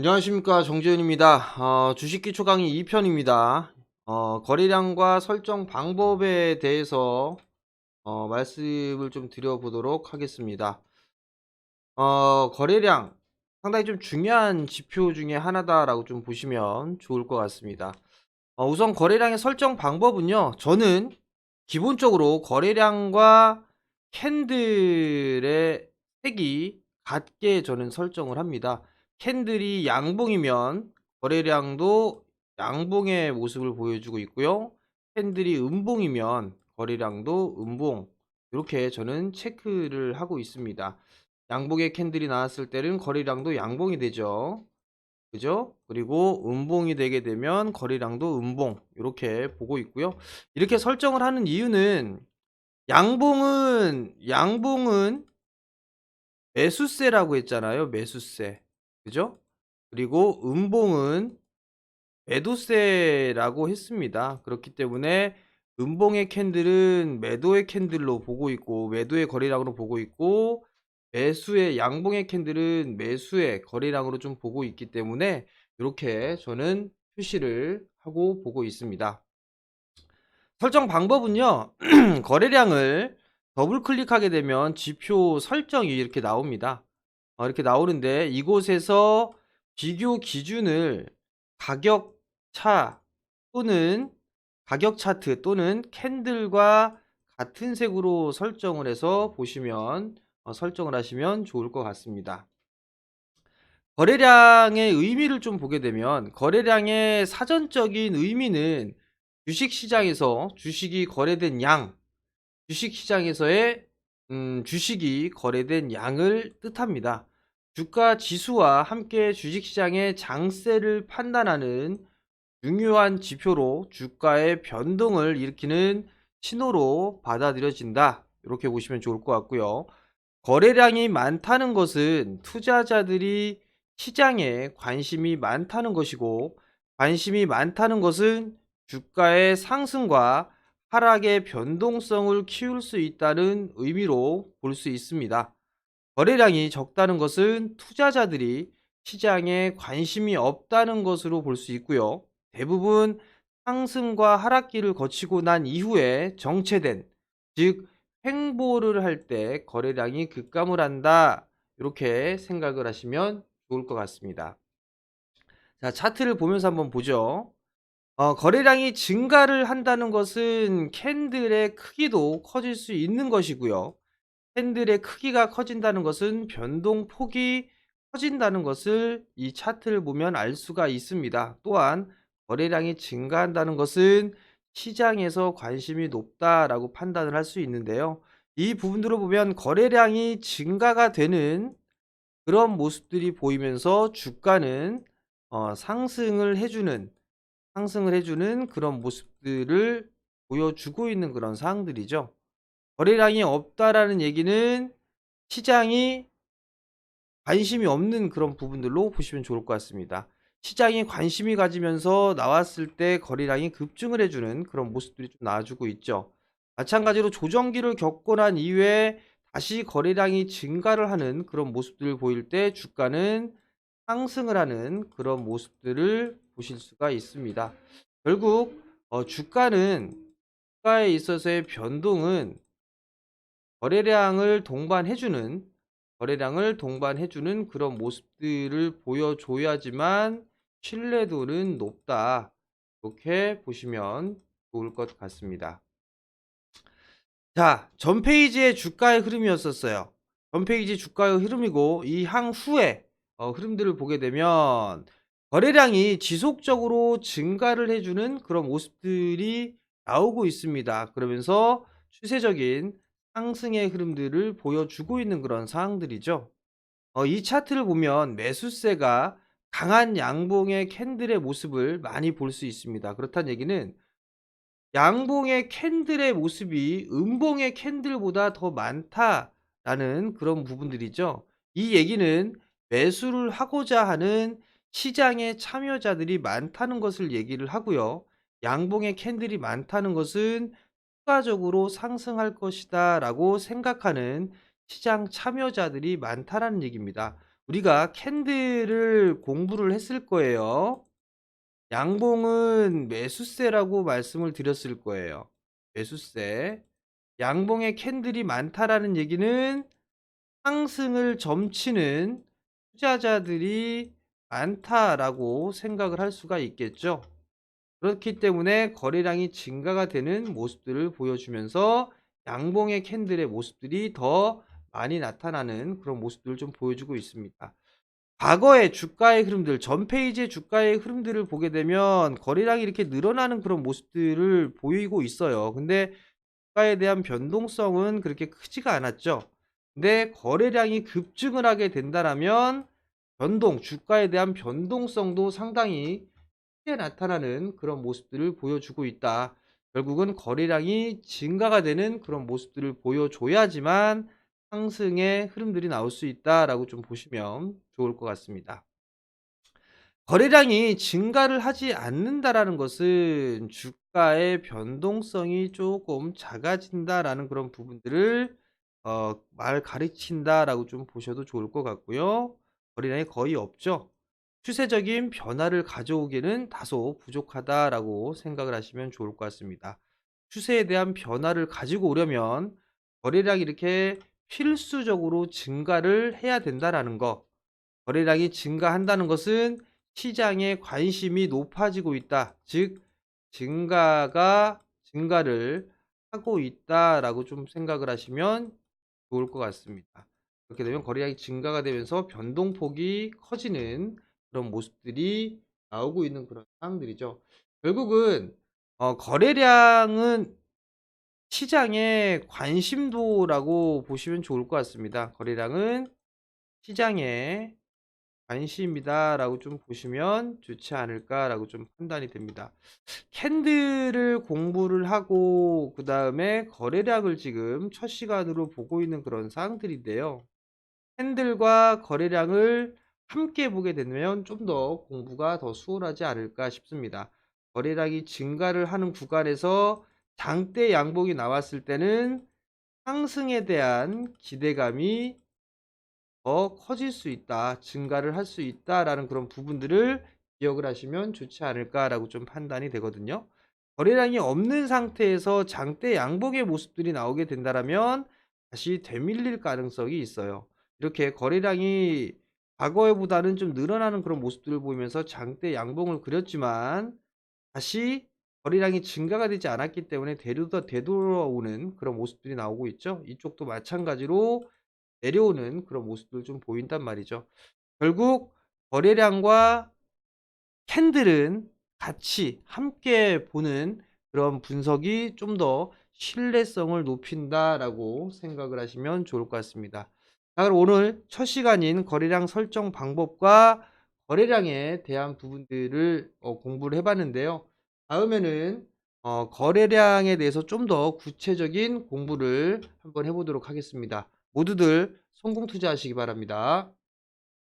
안녕하십니까 정재현입니다. 어, 주식기초 강의 2편입니다. 어, 거래량과 설정 방법에 대해서 어, 말씀을 좀 드려보도록 하겠습니다. 어, 거래량 상당히 좀 중요한 지표 중에 하나다라고 좀 보시면 좋을 것 같습니다. 어, 우선 거래량의 설정 방법은요. 저는 기본적으로 거래량과 캔들의 색이 같게 저는 설정을 합니다. 캔들이 양봉이면 거래량도 양봉의 모습을 보여주고 있고요. 캔들이 음봉이면 거래량도 음봉 이렇게 저는 체크를 하고 있습니다. 양봉의 캔들이 나왔을 때는 거래량도 양봉이 되죠. 그죠? 그리고 음봉이 되게 되면 거래량도 음봉 이렇게 보고 있고요. 이렇게 설정을 하는 이유는 양봉은 양봉은 매수세라고 했잖아요. 매수세. 그죠? 그리고 음봉은 매도세라고 했습니다. 그렇기 때문에 음봉의 캔들은 매도의 캔들로 보고 있고 매도의 거래량으로 보고 있고 매수의 양봉의 캔들은 매수의 거래량으로 좀 보고 있기 때문에 이렇게 저는 표시를 하고 보고 있습니다. 설정 방법은요. 거래량을 더블 클릭하게 되면 지표 설정이 이렇게 나옵니다. 어, 이렇게 나오는데 이곳에서 비교 기준을 가격차 또는 가격 차트 또는 캔들과 같은 색으로 설정을 해서 보시면 어, 설정을 하시면 좋을 것 같습니다. 거래량의 의미를 좀 보게 되면 거래량의 사전적인 의미는 주식시장에서 주식이 거래된 양, 주식시장에서의 음, 주식이 거래된 양을 뜻합니다. 주가 지수와 함께 주식시장의 장세를 판단하는 중요한 지표로 주가의 변동을 일으키는 신호로 받아들여진다. 이렇게 보시면 좋을 것 같고요. 거래량이 많다는 것은 투자자들이 시장에 관심이 많다는 것이고 관심이 많다는 것은 주가의 상승과 하락의 변동성을 키울 수 있다는 의미로 볼 수 있습니다. 거래량이 적다는 것은 투자자들이 시장에 관심이 없다는 것으로 볼 수 있고요. 대부분 상승과 하락기를 거치고 난 이후에 정체된, 즉, 횡보를 할 때 거래량이 급감을 한다. 이렇게 생각을 하시면 좋을 것 같습니다. 자, 차트를 보면서 한번 보죠. 어, 거래량이 증가를 한다는 것은 캔들의 크기도 커질 수 있는 것이고요. 캔들의 크기가 커진다는 것은 변동폭이 커진다는 것을 이 차트를 보면 알 수가 있습니다. 또한 거래량이 증가한다는 것은 시장에서 관심이 높다라고 판단을 할 수 있는데요. 이 부분들을 보면 거래량이 증가가 되는 그런 모습들이 보이면서 주가는 어, 상승을 해주는 상승을 해주는 그런 모습들을 보여주고 있는 그런 사항들이죠. 거래량이 없다라는 얘기는 시장이 관심이 없는 그런 부분들로 보시면 좋을 것 같습니다. 시장이 관심이 가지면서 나왔을 때 거래량이 급증을 해주는 그런 모습들이 좀 나와주고 있죠. 마찬가지로 조정기를 겪고 난 이후에 다시 거래량이 증가를 하는 그런 모습들을 보일 때 주가는 상승을 하는 그런 모습들을 보실 수가 있습니다. 결국 어, 주가는 주가에 있어서의 변동은 거래량을 동반해주는 거래량을 동반해주는 그런 모습들을 보여줘야지만 신뢰도는 높다. 이렇게 보시면 좋을 것 같습니다. 자, 전 페이지의 주가의 흐름이었었어요. 전 페이지 주가의 흐름이고 이 향후에 어, 흐름들을 보게 되면 거래량이 지속적으로 증가를 해주는 그런 모습들이 나오고 있습니다. 그러면서 추세적인 상승의 흐름들을 보여주고 있는 그런 상황들이죠. 어, 이 차트를 보면 매수세가 강한 양봉의 캔들의 모습을 많이 볼 수 있습니다. 그렇다는 얘기는 양봉의 캔들의 모습이 음봉의 캔들보다 더 많다라는 그런 부분들이죠. 이 얘기는 매수를 하고자 하는 시장의 참여자들이 많다는 것을 얘기를 하고요. 양봉의 캔들이 많다는 것은 추가적으로 상승할 것이다 라고 생각하는 시장 참여자들이 많다라는 얘기입니다. 우리가 캔들을 공부를 했을 거예요. 양봉은 매수세라고 말씀을 드렸을 거예요. 매수세. 양봉에 캔들이 많다라는 얘기는 상승을 점치는 투자자들이 많다라고 생각을 할 수가 있겠죠. 그렇기 때문에 거래량이 증가가 되는 모습들을 보여주면서 양봉의 캔들의 모습들이 더 많이 나타나는 그런 모습들을 좀 보여주고 있습니다. 과거의 주가의 흐름들, 전 페이지의 주가의 흐름들을 보게 되면 거래량이 이렇게 늘어나는 그런 모습들을 보이고 있어요. 근데 주가에 대한 변동성은 그렇게 크지가 않았죠. 근데 거래량이 급증을 하게 된다라면 변동, 주가에 대한 변동성도 상당히 나타나는 그런 모습들을 보여주고 있다. 결국은 거래량이 증가가 되는 그런 모습들을 보여줘야지만 상승의 흐름들이 나올 수 있다라고 좀 보시면 좋을 것 같습니다. 거래량이 증가를 하지 않는다라는 것은 주가의 변동성이 조금 작아진다라는 그런 부분들을 어, 말 가르친다라고 좀 보셔도 좋을 것 같고요. 거래량이 거의 없죠. 추세적인 변화를 가져오기는 다소 부족하다라고 생각을 하시면 좋을 것 같습니다. 추세에 대한 변화를 가지고 오려면 거래량이 이렇게 필수적으로 증가를 해야 된다라는 거. 거래량이 증가한다는 것은 시장의 관심이 높아지고 있다. 즉, 증가가 증가를 하고 있다라고 좀 생각을 하시면 좋을 것 같습니다. 그렇게 되면 거래량이 증가가 되면서 변동폭이 커지는 그런 모습들이 나오고 있는 그런 상황들이죠. 결국은 어, 거래량은 시장의 관심도라고 보시면 좋을 것 같습니다. 거래량은 시장의 관심이다라고 좀 보시면 좋지 않을까라고 좀 판단이 됩니다. 캔들을 공부를 하고 그 다음에 거래량을 지금 첫 시간으로 보고 있는 그런 사항들인데요. 캔들과 거래량을 함께 보게 되면 좀 더 공부가 더 수월하지 않을까 싶습니다. 거래량이 증가를 하는 구간에서 장대 양봉이 나왔을 때는 상승에 대한 기대감이 더 커질 수 있다, 증가를 할 수 있다라는 그런 부분들을 기억을 하시면 좋지 않을까라고 좀 판단이 되거든요. 거래량이 없는 상태에서 장대 양봉의 모습들이 나오게 된다라면 다시 되밀릴 가능성이 있어요. 이렇게 거래량이 과거에보다는 좀 늘어나는 그런 모습들을 보이면서 장대 양봉을 그렸지만 다시 거래량이 증가가 되지 않았기 때문에 되돌아, 되돌아오는 그런 모습들이 나오고 있죠. 이쪽도 마찬가지로 내려오는 그런 모습들 좀 보인단 말이죠. 결국 거래량과 캔들은 같이 함께 보는 그런 분석이 좀 더 신뢰성을 높인다라고 생각을 하시면 좋을 것 같습니다. 자, 그럼 오늘 첫 시간인 거래량 설정 방법과 거래량에 대한 부분들을 어, 공부를 해봤는데요. 다음에는 어, 거래량에 대해서 좀 더 구체적인 공부를 한번 해보도록 하겠습니다. 모두들 성공 투자하시기 바랍니다.